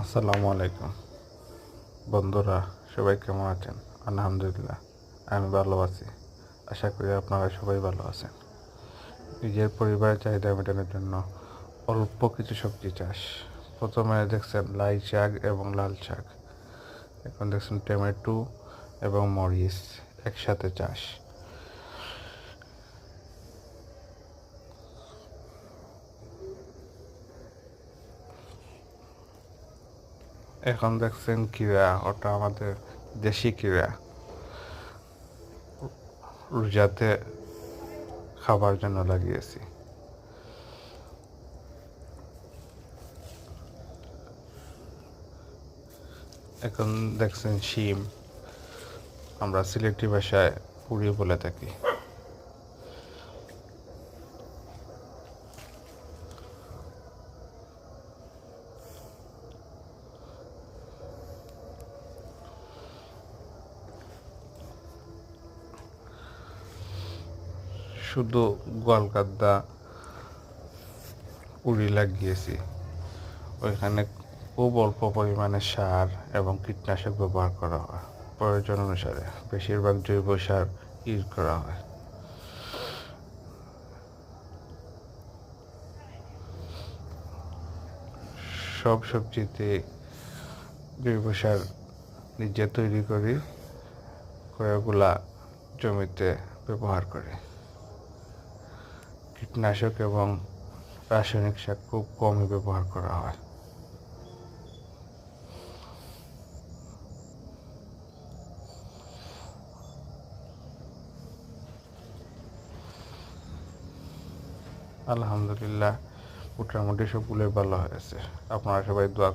আসসালামু আলাইকুম। বন্ধুরা, সবাই কেমন আছেন? আলহামদুলিল্লাহ, আমি ভালো আছি। আশা করি আপনারা সবাই ভালো আছেন। নিজের পরিবারের চাহিদা মেটানোর জন্য অল্প কিছু সবজি চাষ। প্রথমে দেখছেন লাই শাক এবং লাল শাক। এখন দেখছেন টমেটো এবং মরিচ একসাথে চাষ। এখন দেখছেন কিরা, ওটা আমাদের দেশি কিরা। রোজাতে খাবার জন্য লাগিয়েছি। এখন দেখছেন শিম, আমরা সিলেটি ভাষায় পুরি বলে থাকি। শুধু গোয়ালকাদ্দা উড়ি লাগিয়েছি। ওইখানে খুব অল্প পরিমাণে সার এবং কীটনাশক ব্যবহার করা হয়। প্রয়োজন অনুসারে বেশিরভাগ জৈব সার ইউজ করা হয়। সব সবজিতে জৈব সার নিজে তৈরি করি ওগুলা জমিতে ব্যবহার করে। কীটনাশক এবং রাসায়নিক সার খুব কমই ব্যবহার করা হয়। আলহামদুলিল্লাহ, মোটামুটি সবগুলোই ভালো হয়েছে। আপনারা সবাই দোয়া